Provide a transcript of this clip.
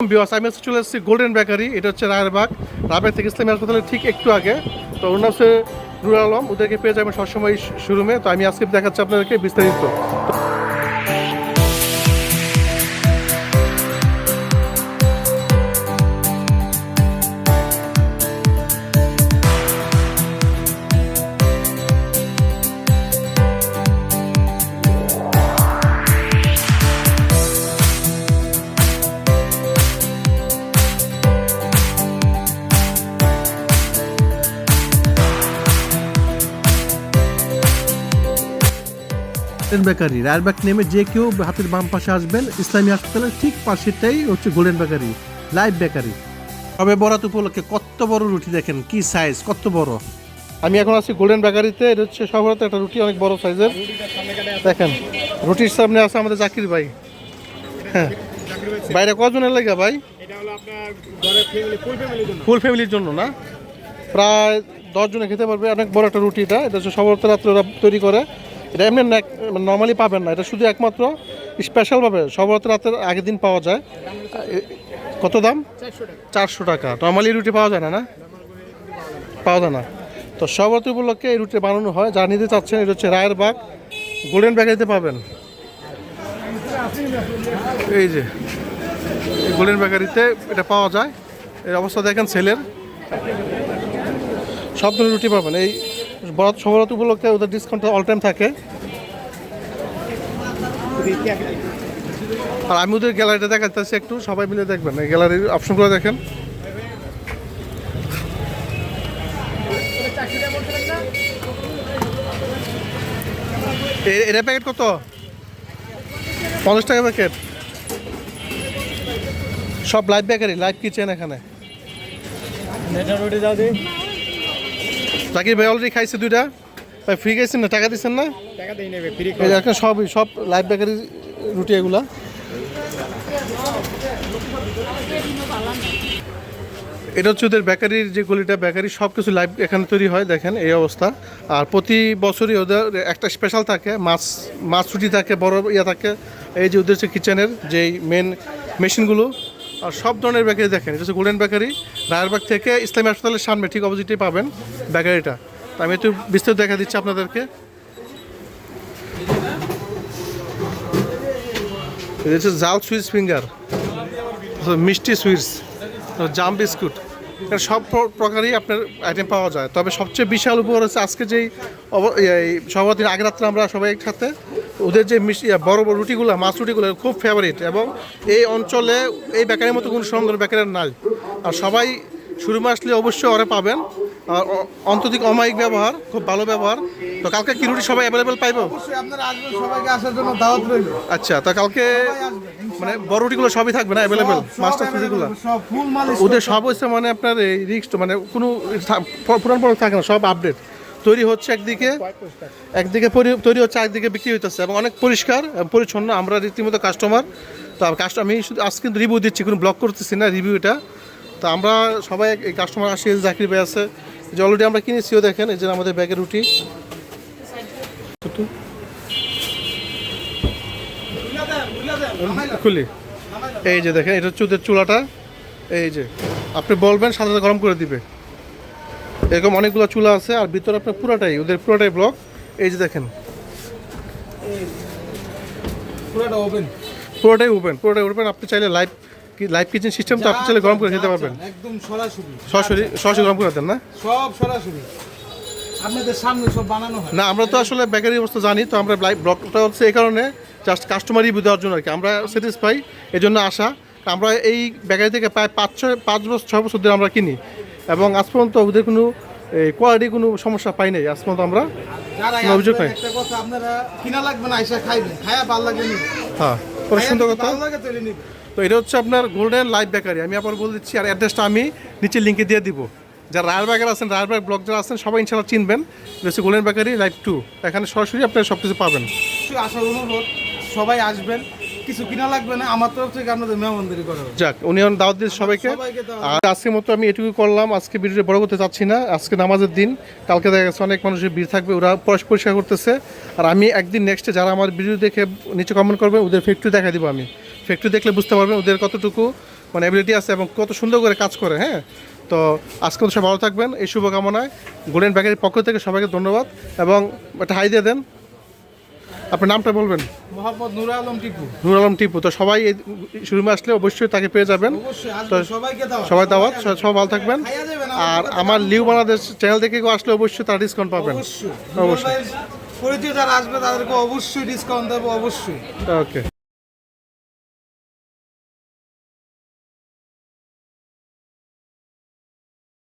বিওয়াস আমি হচ্ছে চলে এসেছি গোল্ডেন বেকারি এটা হচ্ছে রায়েরবাগ রাবের থেকে ইসলামী হাসপাতালের ঠিক একটু আগে। তো ওর নাম হচ্ছে নুর আলম, ওদেরকে পেয়ে যাবেন সবসময় শোরুমে। তো আমি আজকে দেখাচ্ছি আপনাদেরকে বিস্তারিত। গোল্ডেন বেকারি রায়েরবাগ নেমে যে কেউ হাতের বাম পাশে আসবেন। ইসলামী হাসপাতালের ঠিক পাশেটাই হচ্ছে গোল্ডেন বেকারি লাইভ বেকারি তবে বরাত উপলক্ষে কত বড় রুটি দেখেন? কি সাইজ কত বড়? আমি এখন আছি গোল্ডেন বেকারিতে এটা হচ্ছে সর্বত একটা রুটি, অনেক বড় সাইজের দেখেন, রুটির সামনে আছে আমাদের জাকির ভাই। হ্যাঁ বাইরে কজনের লাগে ভাই? ফুল ফ্যামিলির জন্য না? প্রায় দশ জনে খেতে পারবে, অনেক বড় একটা রুটি এটা। এটা হচ্ছে সবরত রাত্রে তৈরি করে। এটা এমনি নর্মালি পাবেন না। এটা শুধু একমাত্র স্পেশালভাবে সবরত রাতের আগের দিন পাওয়া যায়। কত দাম? চারশো টাকা। নর্মালি রুটি পাওয়া যায় না না? পাওয়া যায় না। তো সবরত উপলক্ষে এই রুটি বানানো হয়। যা নিতে চাচ্ছেন, এটা হচ্ছে রায়ের বাগ। গোল্ডেন বেকারিতে পাবেন। এই যে গোল্ডেন বেকারিতে এটা পাওয়া যায়। এর অবস্থা দেখেন সেলের সব ধরনের রুটি পাবেন। এই বরাত সবরত উপলক্ষে ওদের ডিসকাউন্ট অল টাইম থাকে। আর আমি ওদের গ্যালারিটা দেখাচ্ছি একটু, সবাই মিলে দেখবেন, এই গ্যালারির অপশনগুলো দেখেন। এটা প্যাকেট কত? পঞ্চাশ টাকা প্যাকেট সব লাইভ বেকারি লাইভ কিচেন এখানে। জাকির ভাই অলরেডি খাইছে দুইটা। ভাই ফ্রি খাইছেন না? টাকা দিচ্ছেন না? টাকা নেবে ফ্রি সবই সব লাইভ বেকারি রুটি এগুলা। এটা হচ্ছে ওদের বেকারির যে গলিটা বেকারি সব কিছু লাইভ এখানে তৈরি হয় দেখেন এই অবস্থা। আর প্রতি বছরই ওদের একটা স্পেশাল থাকে মাছ মাছ রুটি থাকে বড় ইয়া থাকে। এই যে ওদের হচ্ছে কিচেনের যেই মেন মেশিনগুলো আর সব ধরনের বেকারি দেখেন, এটা হচ্ছে গোল্ডেন বেকারি রায়েরবাগ থেকে ইসলামী হাসপাতালের সামনে, ঠিক অপোজিটেই পাবেন বেকারিটা তো আমি একটু বিস্তারিত দেখা দিচ্ছি আপনাদেরকে। হচ্ছে জাল সুইচ ফিঙ্গার মিষ্টি সুইটস জাম বিস্কুট এর সব প্র- প্রকারই আপনার আইটেম পাওয়া যায়। তবে সবচেয়ে বিশাল উপকার হচ্ছে আজকে যেই এই আগে রাত্রে আমরা সবাই একসাথে ওদের যে মিষ্টি বড় বড় রুটিগুলো মাছ রুটিগুলো খুব ফেভারিট এবং এই অঞ্চলে এই বেকারির মতো কোনো সুন্দর বেকারি নাই। আর সবাই শুরু আসলে অবশ্যই ওরা পাবেন। আর অ- অন্তধিক অমায়িক ব্যবহার খুব ভালো ব্যবহার। তো কালকে কি রুটি সবাই অ্যাভেলেবেল পাইব? সবাইকে আসার জন্য দাওয়াত রইল। আচ্ছা তা কালকে মানে বড় রুটিগুলো সবই থাকবে না অ্যাভেলেবেল মাস্টার রুটিগুলো? ওদের সব হচ্ছে মানে আপনার এই রিক্স মানে কোনো পুরান পুরান থাকে না সব আপডেট তৈরি হচ্ছে একদিকে একদিকে তৈরি হচ্ছে একদিকে বিক্রি হইতেছে এবং অনেক পরিষ্কার পরিচ্ছন্ন। আমরা রীতিমতো কাস্টমার তো আমি শুধু আজকে কিন্তু রিভিউ দিচ্ছি, কোনো ব্লক করতেছি না রিভিউ এটা। তো আমরা সবাই এই কাস্টমার আসি জাকির ভাই আছে। যে অলরেডি আমরা কিনেছিও দেখেন, এই যে আমাদের ব্যাগের রুটি। খুলি। এই যে দেখেন, এটা হচ্ছে চুলাটা। এই যে, আপনি বলবেন সাথে গরম করে দিবে। এরকম অনেকগুলো চুলা আছে আর ভিতরে আপনার পুরাটাই ওদের পুরাটাই ব্লক এই যে দেখেন। পুরোটা ওপেন পুরোটাই ওপেন পুরোটাই ওপেন আপনি চাইলে লাইভ লাইভ কিচেন সিস্টেম তো আপনি চাইলে গরম করে খেতে পারবেন। একদম সরাসরি। সরাসরি সরাসরি গরম করে দেন না? সব সরাসরি। আপনাদের সামনে সব বানানো হয়। না আমরা তো আসলে বেকারি অবস্থা জানি তো আমরা লাইভ ব্লগটা হচ্ছে এই কারণে জাস্ট কাস্টমার রিভিউ দেওয়ার জন্য আর কি। আমরা স্যাটিসফাই এই জন্য আসা। আমরা এই বেকারি থেকে প্রায় পাঁচ ছয় পাঁচ বছর ছয় বছর ধরে আমরা কিনি। এবং আজ পর্যন্ত ওদের কোনো কোয়ালিটি কোনো সমস্যা পাই নাই। আজ পর্যন্ত আমরা অভিযোগ আপনারা কিনা লাগবে না খাইবেন। খায়া ভালো লাগে হ্যাঁ সুন্দর কথা? তো এটা হচ্ছে আপনার গোল্ডেন লাইভ বেকারি আমি আবার বলে দিচ্ছি আর অ্যাড্রেসটা আমি নিচে লিঙ্কে দিয়ে দিব। যারা রায়েরবাগের আছেন রায়েরবাগ ব্লক যারা আছেন সবাই ইনশাল্লাহ চিনবেন। হচ্ছে গোল্ডেন বেকারি লাইভ টু এখানে সরাসরি আপনারা সব কিছু পাবেন আসার অনুরোধ সবাই আসবেন। কিছু কিনা লাগবে না আমার তরফ থেকে আপনাদের মেহমানদারি করা যাক উনি এখন দাওয়াত দিয়েছে সবাইকে। আর আজকের মতো আমি এটুকু করলাম। আজকে ভিডিওটা বড় করতে চাচ্ছি না। আজকে নামাজের দিন কালকে দেখা গেছে অনেক মানুষের ভিড় থাকবে ওরা পরিষ- পরিষ্কার করতেছে। আর আমি একদিন নেক্সটে যারা আমার ভিডিও দেখে নিচে কমেন্ট করবেন ওদের ফ্যাক্টরি দেখা দিব আমি। ফ্যাক্টরি দেখলে বুঝতে পারবেন ওদের কতটুকু মানে অ্যাবিলিটি আছে এবং কত সুন্দর করে কাজ করে হ্যাঁ? তো আজকে সব ভালো থাকবেন। এই শুভকামনায় গোল্ডেন ব্যাগের পক্ষ থেকে সবাইকে ধন্যবাদ এবং একটা হাই দিয়ে দেন। আপনার নামটা বলবেন? মোহাম্মদ নুর আলম টিপু। নুর আলম টিপু। তো সবাই এই শোরুমে আসলে অবশ্যই তাকে পেয়ে যাবেন। তো সবাই দাওয়াত সবাই ভালো থাকবেন। আর আমার লিউ বাংলাদেশ চ্যানেল থেকে আসলে অবশ্যই তারা ডিসকাউন্ট পাবেন। অবশ্যই। অবশ্যই। পরিচয় যারা আসবে তাদেরকে অবশ্যই ডিসকাউন্ট দেবো অবশ্যই। ওকে।